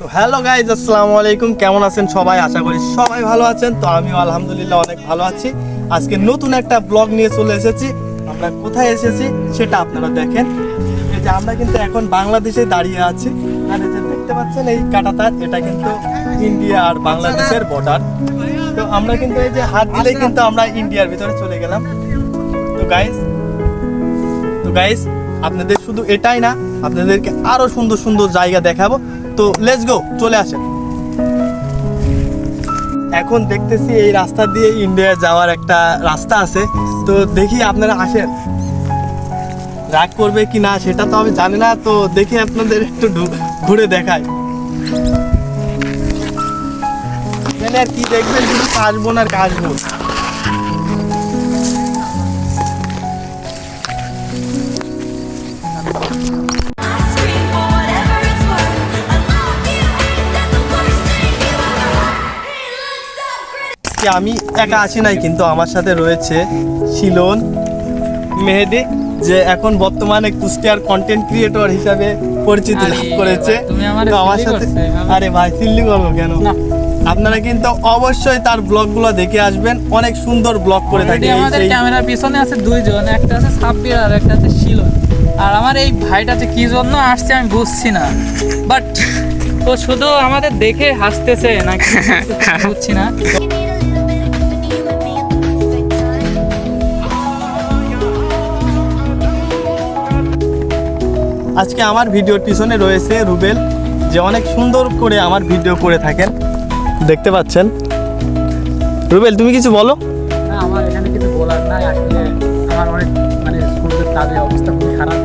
তো hello guys, আসসালামু আলাইকুম। কেমন আছেন সবাই? আশা করি সবাই ভালো আছেন। তো আমিও আলহামদুলিল্লাহ অনেক ভালো আছি। আজকে নতুন একটা ব্লগ নিয়ে চলে এসেছি। আমরা কোথায় এসেছি সেটা আপনারা দেখেন। এই যে আমরা কিন্তু এখন বাংলাদেশে দাঁড়িয়ে আছি। আর এই যে দেখতে পাচ্ছেন, এই কাটাতার, এটা কিন্তু ইন্ডিয়া আর বাংলাদেশের বর্ডার তো আমরা কিন্তু এই যে হাত দিলেই কিন্তু আমরা ইন্ডিয়ার ভিতরে চলে গেলাম। তো গাইজ, তো গাইস আপনাদের শুধু এটাই না, আপনাদেরকে আরও সুন্দর সুন্দর জায়গা দেখাবো। তো লেটস গো চলে আসেন। এখন দেখতেছি এই রাস্তা দিয়ে ইন্ডিয়া যাওয়ার একটা রাস্তা আছে। তো দেখি আপনারা আসেন। রাগ করবে কি না সেটা তো আমি জানি না, তো দেখি আপনাদের একটু ঘুরে এখানে আর কি দেখবেন? শুধু কাশবন আর কাশবন। আজকে আমি একা আসি নাই কিন্তু আমার সাথে রয়েছে শিলন মেহেদি যে এখন বর্তমানে কুষ্টিয়ার কন্টেন্ট ক্রিয়েটর হিসাবে পরিচিতি লাভ করেছে। তো আমার সাথে আরে ভাই সিল্লি করব কেন? আপনারা কিন্তু অবশ্যই তার ব্লগগুলো দেখে আসবেন। অনেক সুন্দর ব্লগ করে থাকে। আমাদের ক্যামেরার পিছনে আছে দুইজন একটা আছে সাব্বির আর একটা আছে শিলন। আর আমার এই ভাইটা যে কি জন্য আসছে আমি বুঝছি না। বাট ও শুধু আমাদের দেখে হাসতেছে নাকি? বুঝছি না। আজকে আমার ভিডিওর পিছনে রয়েছে রুবেল, যে অনেক সুন্দর করে আমার ভিডিও করে থাকেন। দেখতে পাচ্ছেন? রুবেল, তুমি কিছু বলো? আমার কিছু বলার নাই। আসলে আমার অনেক মানে স্কুলের অবস্থা খুবই খারাপ।